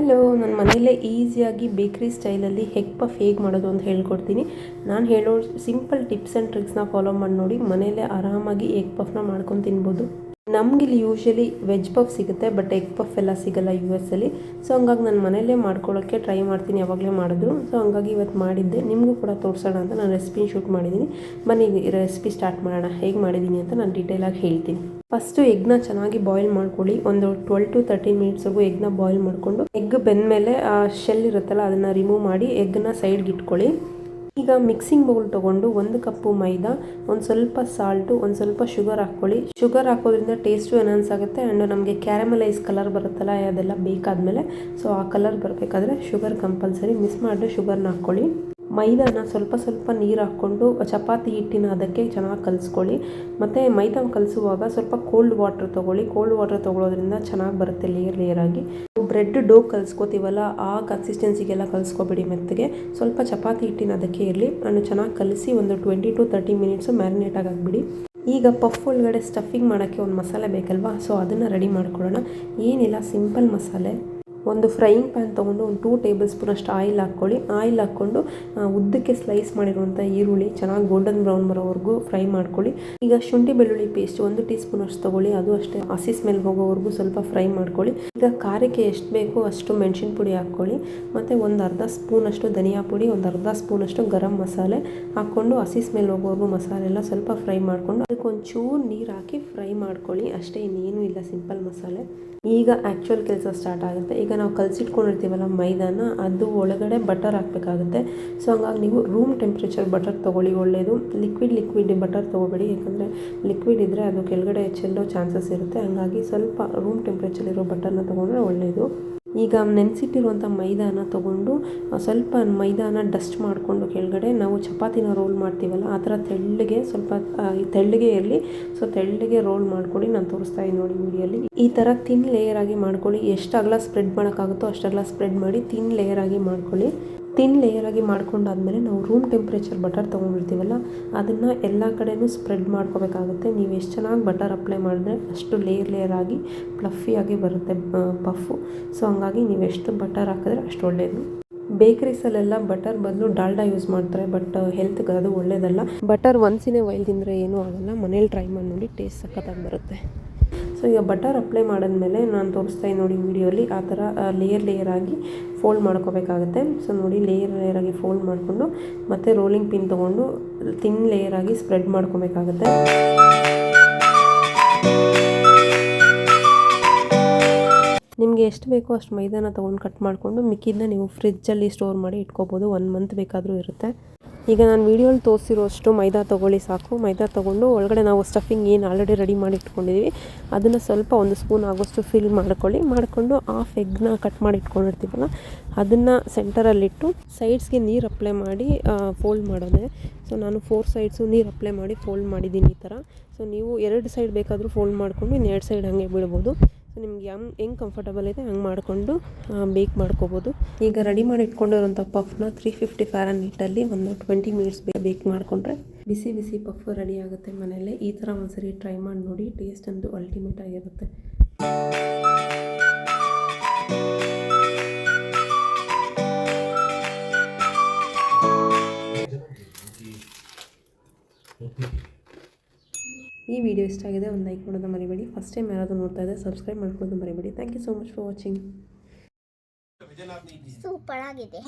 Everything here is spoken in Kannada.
ಹಲೋ ನನ್ನ ಮನೆಯಲ್ಲೇ ಈಸಿಯಾಗಿ ಬೇಕ್ರಿ ಸ್ಟೈಲಲ್ಲಿ ಹೆಗ್ ಪಫ್ ಹೇಗೆ ಮಾಡೋದು ಅಂತ ಹೇಳ್ಕೊಡ್ತೀನಿ. ನಾನು ಹೇಳೋ ಸಿಂಪಲ್ ಟಿಪ್ಸ್ ಆ್ಯಂಡ್ ಟ್ರಿಕ್ಸ್ನ ಫಾಲೋ ಮಾಡಿ ನೋಡಿ, ಮನೆಯಲ್ಲೇ ಆರಾಮಾಗಿ ಎಗ್ ಪಫ್ನ ಮಾಡ್ಕೊಂಡು ತಿನ್ಬೋದು. ನಮಗಿಲ್ಲಿ ಯೂಶ್ವಲಿ ವೆಜ್ ಪಫ್ ಸಿಗುತ್ತೆ ಬಟ್ ಎಗ್ ಪಫ್ ಎಲ್ಲ ಸಿಗಲ್ಲ ಯು ಎಸ್ ಅಲ್ಲಿ. ಸೊ ಹಂಗಾಗಿ ನಾನು ಮನೆಯಲ್ಲೇ ಮಾಡ್ಕೊಳ್ಳೋಕ್ಕೆ ಟ್ರೈ ಮಾಡ್ತೀನಿ, ಯಾವಾಗಲೇ ಮಾಡಿದ್ರು. ಸೊ ಹಂಗಾಗಿ ಇವತ್ತು ಮಾಡಿದ್ದೆ. ನಿಮಗೂ ಕೂಡ ತೋರಿಸೋಣ ಅಂತ ನಾನು ರೆಸಿಪಿ ಶೂಟ್ ಮಾಡಿದ್ದೀನಿ. ಬನ್ನಿ ರೆಸಿಪಿ ಸ್ಟಾರ್ಟ್ ಮಾಡೋಣ. ಹೇಗೆ ಮಾಡಿದ್ದೀನಿ ಅಂತ ನಾನು ಡೀಟೇಲಾಗಿ ಹೇಳ್ತೀನಿ. ಫಸ್ಟು ಎಗ್ನ ಚೆನ್ನಾಗಿ ಬಾಯ್ಲ್ ಮಾಡ್ಕೊಳ್ಳಿ. ಒಂದು ಟ್ವೆಲ್ ಟು ತರ್ಟೀನ್ ಮಿನಿಟ್ಸ್ವರೆಗೂ ಎಗ್ನ ಬಾಯ್ಲ್ ಮಾಡಿಕೊಂಡು ಎಗ್ ಬೆಂದ ಮೇಲೆ ಶೆಲ್ ಇರುತ್ತಲ್ಲ, ಅದನ್ನು ರಿಮೂವ್ ಮಾಡಿ ಎಗ್ನ ಸೈಡ್ಗೆ ಇಟ್ಕೊಳ್ಳಿ. ಈಗ ಮಿಕ್ಸಿಂಗ್ ಬೌಲ್ ತೊಗೊಂಡು ಒಂದು ಕಪ್ಪು ಮೈದಾ, ಒಂದು ಸ್ವಲ್ಪ ಸಾಲ್ಟು ಒಂದು ಸ್ವಲ್ಪ ಶುಗರ್ ಹಾಕ್ಕೊಳ್ಳಿ. ಶುಗರ್ ಹಾಕೋದ್ರಿಂದ ಟೇಸ್ಟು ಎನನ್ಸ್ ಆಗುತ್ತೆ ಆ್ಯಂಡ್ ನಮಗೆ ಕ್ಯಾರಮಲೈಸ್ ಕಲರ್ ಬರುತ್ತಲ್ಲ, ಅದೆಲ್ಲ ಬೇಕಾದಮೇಲೆ. ಸೊ ಆ ಕಲರ್ ಬರಬೇಕಾದ್ರೆ ಶುಗರ್ ಕಂಪಲ್ಸರಿ ಮಿಸ್ ಮಾಡಿದ್ರೆ ಶುಗರ್ನ ಹಾಕ್ಕೊಳ್ಳಿ. ಮೈದಾನ ಸ್ವಲ್ಪ ಸ್ವಲ್ಪ ನೀರು ಹಾಕ್ಕೊಂಡು, ಚಪಾತಿ ಹಿಟ್ಟಿನ ಅದಕ್ಕೆ ಚೆನ್ನಾಗಿ ಕಲಿಸ್ಕೊಳ್ಳಿ. ಮತ್ತು ಮೈದಾ ಕಲಿಸುವಾಗ ಸ್ವಲ್ಪ ಕೋಲ್ಡ್ ವಾಟರ್ ತೊಗೊಳ್ಳಿ. ಕೋಲ್ಡ್ ವಾಟರ್ ತೊಗೊಳೋದ್ರಿಂದ ಚೆನ್ನಾಗಿ ಬರುತ್ತೆ ಲೇಯರ್ ಲೇಯರ್ ಆಗಿ. ಬ್ರೆಡ್ ಡೋ ಕಲಿಸ್ಕೋತೀವಲ್ಲ, ಆ ಕನ್ಸಿಸ್ಟೆನ್ಸಿಗೆಲ್ಲ ಕಲಿಸ್ಕೊಬೇಡಿ ಮೆತ್ತಗೆ. ಸ್ವಲ್ಪ ಚಪಾತಿ ಹಿಟ್ಟಿನ ಅದಕ್ಕೆ ಇರಲಿ. ನಾನು ಚೆನ್ನಾಗಿ ಕಲಿಸಿ ಒಂದು twenty to thirty minutes marinate ಆಗಾಕ್ಬಿಡಿ ಈಗ ಪಫ್ ಒಳಗಡೆ ಸ್ಟಫಿಂಗ್ ಮಾಡೋಕ್ಕೆ ಒಂದು ಮಸಾಲೆ ಬೇಕಲ್ವಾ? ಸೊ ಅದನ್ನು ರೆಡಿ ಮಾಡ್ಕೊಳ್ಳೋಣ. ಏನಿಲ್ಲ ಸಿಂಪಲ್ ಮಸಾಲೆ. ಒಂದು ಫ್ರೈಯಿಂಗ್ ಪ್ಯಾನ್ ತೊಗೊಂಡು ಒಂದು ಟೂ ಟೇಬಲ್ ಸ್ಪೂನ್ ಅಷ್ಟು ಆಯಿಲ್ ಹಾಕ್ಕೊಳ್ಳಿ. ಆಯಿಲ್ ಹಾಕ್ಕೊಂಡು ಉದ್ದಕ್ಕೆ ಸ್ಲೈಸ್ ಮಾಡಿರುವಂಥ ಈರುಳ್ಳಿ ಚೆನ್ನಾಗಿ ಗೋಲ್ಡನ್ ಬ್ರೌನ್ ಬರೋವರೆಗೂ ಫ್ರೈ ಮಾಡ್ಕೊಳ್ಳಿ. ಈಗ ಶುಂಠಿ ಬೆಳ್ಳುಳ್ಳಿ ಪೇಸ್ಟ್ ಒಂದು ಟೀ ಸ್ಪೂನ್ ಅಷ್ಟು ತೊಗೊಳ್ಳಿ. ಅದು ಅಷ್ಟೇ. ಹಸಿ ಸ್ಮೆಲ್ ಹೋಗೋವರೆಗೂ ಸ್ವಲ್ಪ ಫ್ರೈ ಮಾಡ್ಕೊಳ್ಳಿ. ಈಗ ಖಾರಕ್ಕೆ ಎಷ್ಟು ಬೇಕೋ ಅಷ್ಟು ಮೆಣಸಿನ ಪುಡಿ ಹಾಕ್ಕೊಳ್ಳಿ. ಮತ್ತು ಒಂದು ಅರ್ಧ ಸ್ಪೂನ್ ಅಷ್ಟು ಧನಿಯಾ ಪುಡಿ, ಒಂದು ಅರ್ಧ ಸ್ಪೂನ್ ಅಷ್ಟು ಗರಂ ಮಸಾಲೆ ಹಾಕ್ಕೊಂಡು ಹಸಿ ಸ್ಮೆಲ್ ಹೋಗೋವರೆಗೂ ಮಸಾಲೆ ಎಲ್ಲ ಸ್ವಲ್ಪ ಫ್ರೈ ಮಾಡಿಕೊಂಡು ಅದಕ್ಕೆ ಒಂಚೂರು ನೀರು ಹಾಕಿ ಫ್ರೈ ಮಾಡ್ಕೊಳ್ಳಿ. ಅಷ್ಟೇ, ಇನ್ನೇನು ಇಲ್ಲ ಸಿಂಪಲ್ ಮಸಾಲೆ. ಈಗ ಆ್ಯಕ್ಚುಯಲ್ ಕೆಲಸ ಸ್ಟಾರ್ಟ್ ಆಗುತ್ತೆ. ಈಗ ನಾವು ಕಲಸಿಟ್ಕೊಂಡಿರ್ತೀವಲ್ಲ ಮೈದಾನ, ಅದು ಒಳಗಡೆ ಬಟರ್ ಹಾಕಬೇಕಾಗುತ್ತೆ. ಸೊ ಹಂಗಾಗಿ ನೀವು ರೂಮ್ ಟೆಂಪ್ರೇಚರ್ ಬಟರ್ ತೊಗೊಳ್ಳಿ ಒಳ್ಳೆಯದು ಲಿಕ್ವಿಡ್ ಲಿಕ್ವಿಡ್ ಬಟರ್ ತೊಗೋಬೇಡಿ. ಯಾಕಂದರೆ ಲಿಕ್ವಿಡ್ ಇದ್ದರೆ ಅದು ಕೆಳಗಡೆ ಚೆಲ್ಲೋ ಚಾನ್ಸಸ್ ಇರುತ್ತೆ. ಹಂಗಾಗಿ ಸ್ವಲ್ಪ ರೂಮ್ ಟೆಂಪ್ರೇಚರ್ ಇರೋ ಬಟರ್ನ ತೊಗೊಂಡ್ರೆ ಒಳ್ಳೆಯದು ಈಗ ನೆನೆಸಿಟ್ಟಿರುವಂಥ ಮೈದಾನ ತೊಗೊಂಡು ಸ್ವಲ್ಪ ಮೈದಾನ ಡಸ್ಟ್ ಮಾಡಿಕೊಂಡು ಕೆಳಗಡೆ ನಾವು ಚಪಾತಿನ ರೋಲ್ ಮಾಡ್ತೀವಲ್ಲ, ಆ ಥರ ತೆಳ್ಳಗೆ ಸ್ವಲ್ಪ ತೆಳ್ಳಗೆ ಇರಲಿ. ಸೊ, ತೆಳ್ಳಗೆ ರೋಲ್ ಮಾಡ್ಕೊಡಿ ನಾನು ತೋರಿಸ್ತಾ ಇದ್ದೀನಿ ನೋಡಿ ವಿಡಿಯೋಲಿ. ಈ ಥರ ತಿನ್ ಲೇಯರ್ ಆಗಿ ಮಾಡ್ಕೊಳ್ಳಿ. ಎಷ್ಟು ಅಗಲ ಸ್ಪ್ರೆಡ್ ಮಾಡೋಕ್ಕಾಗುತ್ತೋ ಅಷ್ಟು ಅಗಲ ಸ್ಪ್ರೆಡ್ ಮಾಡಿ ತಿನ್ ಲೇಯರ್ ಆಗಿ ಮಾಡ್ಕೊಳ್ಳಿ. ತಿನ್ ಲೇಯರ್ ಆಗಿ ಮಾಡ್ಕೊಂಡಾದ್ಮೇಲೆ ನಾವು ರೂಮ್ ಟೆಂಪ್ರೇಚರ್ ಬಟರ್ ತೊಗೊಂಡಿರ್ತೀವಲ್ಲ, ಅದನ್ನು ಎಲ್ಲ ಕಡೆಯೂ ಸ್ಪ್ರೆಡ್ ಮಾಡ್ಕೋಬೇಕಾಗುತ್ತೆ. ನೀವು ಎಷ್ಟು ಚೆನ್ನಾಗಿ ಬಟರ್ ಅಪ್ಲೈ ಮಾಡಿದ್ರೆ ಅಷ್ಟು ಲೇಯರ್ ಲೇಯರ್ ಆಗಿ ಫ್ಲಫಿಯಾಗಿ ಬರುತ್ತೆ ಪಫು ಸೊ ಹಂಗಾಗಿ ನೀವು ಎಷ್ಟು ಬಟರ್ ಹಾಕಿದ್ರೆ ಅಷ್ಟು ಒಳ್ಳೆಯದು ಬೇಕ್ರೀಸಲ್ಲೆಲ್ಲ ಬಟರ್ ಬದಲು ಡಾಲ್ಡಾ ಯೂಸ್ ಮಾಡ್ತಾರೆ ಬಟ್ ಹೆಲ್ತ್ಗೆ ಅದು ಒಳ್ಳೇದಲ್ಲ. ಬಟರ್ ಒನ್ಸಿನೇ ವೈಲ್ ತಿಂದರೆ ಏನೂ ಆಗಲ್ಲ. ಮನೇಲಿ ಟ್ರೈ ಮಾಡಿ ನೋಡಿ ಟೇಸ್ಟ್ ಸಖತ್ತಾಗಿ ಬರುತ್ತೆ. ಸೊ ಈಗ ಬಟರ್ ಅಪ್ಲೈ ಮಾಡಿದ್ಮೇಲೆ ನಾನು ತೋರಿಸ್ತಾ ನೋಡಿ ವಿಡಿಯೋಲಿ ಆ ಥರ ಲೇಯರ್ ಲೇಯರ್ ಆಗಿ ಫೋಲ್ಡ್ ಮಾಡ್ಕೋಬೇಕಾಗುತ್ತೆ. ಸೊ ನೋಡಿ ಲೇಯರ್ ಲೇಯರ್ ಆಗಿ ಫೋಲ್ಡ್ ಮಾಡಿಕೊಂಡು ಮತ್ತೆ ರೋಲಿಂಗ್ ಪಿನ್ ತೊಗೊಂಡು ತಿನ್ ಲೇಯರ್ ಆಗಿ ಸ್ಪ್ರೆಡ್ ಮಾಡ್ಕೋಬೇಕಾಗುತ್ತೆ. ನಿಮಗೆ ಎಷ್ಟು ಬೇಕೋ ಅಷ್ಟು ಮೈದಾನ ತೊಗೊಂಡು ಕಟ್ ಮಾಡಿಕೊಂಡು ಮಿಕ್ಕಿದ್ದನ್ನ ನೀವು ಫ್ರಿಜ್ಜಲ್ಲಿ ಸ್ಟೋರ್ ಮಾಡಿ ಇಟ್ಕೋಬೋದು. ಒನ್ ಮಂತ್ ಬೇಕಾದರೂ ಇರುತ್ತೆ. ಈಗ ನಾನು ವೀಡಿಯೋಲಿ ತೋರಿಸಿರೋಷ್ಟು ಮೈದಾ ತೊಗೊಳ್ಳಿ ಸಾಕು. ಮೈದಾ ತೊಗೊಂಡು ಒಳಗಡೆ ನಾವು ಸ್ಟಫಿಂಗ್ ಏನು ಆಲ್ರೆಡಿ ರೆಡಿ ಮಾಡಿ ಇಟ್ಕೊಂಡಿದ್ದೀವಿ ಅದನ್ನು ಸ್ವಲ್ಪ ಒಂದು ಸ್ಪೂನ್ ಆಗೋಷ್ಟು ಫಿಲ್ ಮಾಡ್ಕೊಳ್ಳಿ. ಮಾಡಿಕೊಂಡು ಹಾಫ್ ಎಗ್ನ ಕಟ್ ಮಾಡಿ ಇಟ್ಕೊಂಡಿರ್ತೀವಲ್ಲ, ಅದನ್ನು ಸೆಂಟರಲ್ಲಿಟ್ಟು ಸೈಡ್ಸ್ಗೆ ನೀರು ಅಪ್ಲೈ ಮಾಡಿ ಫೋಲ್ಡ್ ಮಾಡೋದೆ. ಸೊ ನಾನು ಫೋರ್ ಸೈಡ್ಸು ನೀರು ಅಪ್ಲೈ ಮಾಡಿ ಫೋಲ್ಡ್ ಮಾಡಿದ್ದೀನಿ ಈ ಥರ ಸೊ ನೀವು ಎರಡು ಸೈಡ್ ಬೇಕಾದರೂ ಫೋಲ್ಡ್ ಮಾಡಿಕೊಂಡು ಇನ್ನು ಎರಡು ಸೈಡ್ ಹಾಗೆ ಬಿಡ್ಬೋದು. ಸೊ ನಿಮ್ಗೆ ಹೆಂಗೆ ಹೆಂಗೆ ಕಂಫರ್ಟಬಲ್ ಇದೆ, ಹಂಗೆ ಮಾಡಿಕೊಂಡು ಬೇಕ್ ಮಾಡ್ಕೋಬೋದು. ಈಗ ರೆಡಿ ಮಾಡಿ ಇಟ್ಕೊಂಡಿರೋಂಥ ಪಫ್ನ ತ್ರೀ ಫಿಫ್ಟಿ ಫ್ಯಾರನ್ ನೀಟಲ್ಲಿ ಒಂದು ಟ್ವೆಂಟಿ ಮಿನಿಟ್ಸ್ ಬೇಕ್ ಮಾಡಿಕೊಂಡ್ರೆ ಬಿಸಿ ಬಿಸಿ ಪಫ್ ರೆಡಿ ಆಗುತ್ತೆ ಮನೆಯಲ್ಲೇ. ಈ ಥರ ಒಂದ್ಸರಿ ಟ್ರೈ ಮಾಡಿ ನೋಡಿ ಟೇಸ್ಟ್ ಅಂತೂ ಅಲ್ಟಿಮೇಟ್ ಆಗಿರುತ್ತೆ. ಈ ವಿಡಿಯೋ ಇಷ್ಟ ಆಗಿದೆ ಒಂದು ಲೈಕ್ ಮಾಡೋದು ಮರಿಬೇಡಿ. ಫಸ್ಟ್ ಟೈಮ್ ಯಾರಾದರೂ ನೋಡ್ತಾ ಇದ್ದರೆ ಸಬ್ಸ್ಕ್ರೈಬ್ ಮಾಡ್ಕೊಳ್ಳೋದು ಮರಿಬೇಡಿ. Thank you so much for watching super ಆಗಿದೆ